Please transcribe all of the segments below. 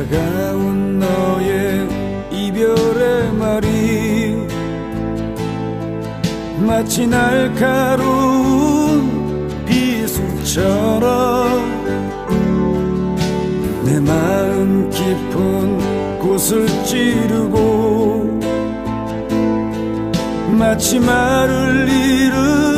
차가운 너의 이별의 말이 마치 날카로운 비수처럼 내 마음 깊은 곳을 찌르고 마치 말을 잃은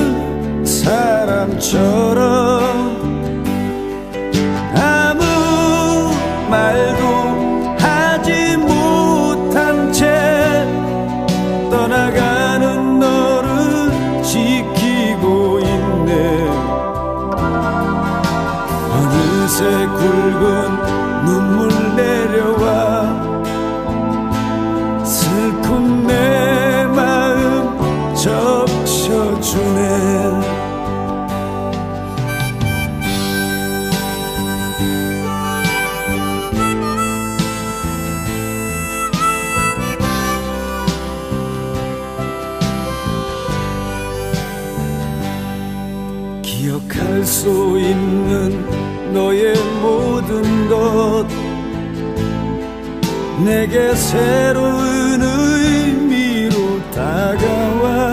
기억할 수 있는 너의 모든 것 내게 새로운 의미로 다가와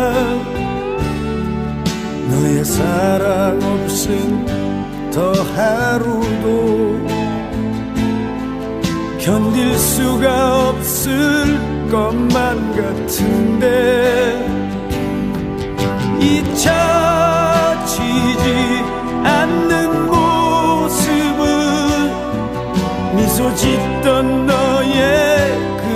사랑 없인 더 하루도 견딜 수가 없을 것만 같은데 잊혀지지 않는 모습은 미소 짓던 너의 그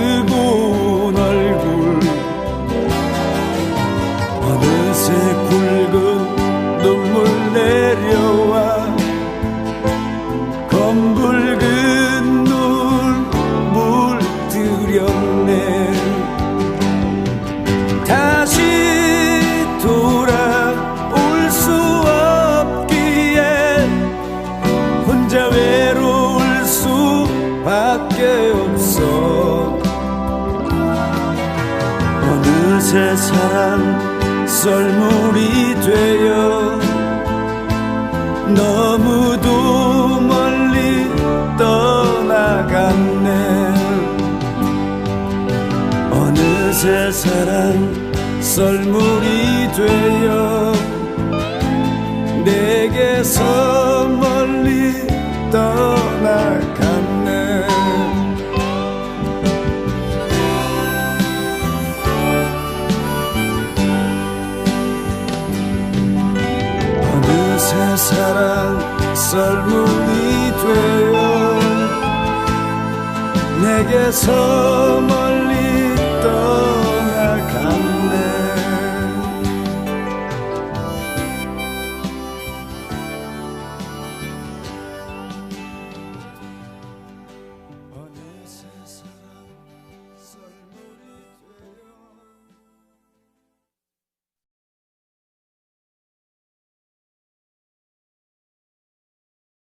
어느새 사랑 썰물이 되어 너무도 멀리 떠나갔네. 어느새 사랑 썰물이 되어 내게서 멀리 떠 사랑 썰물이 되어 내게서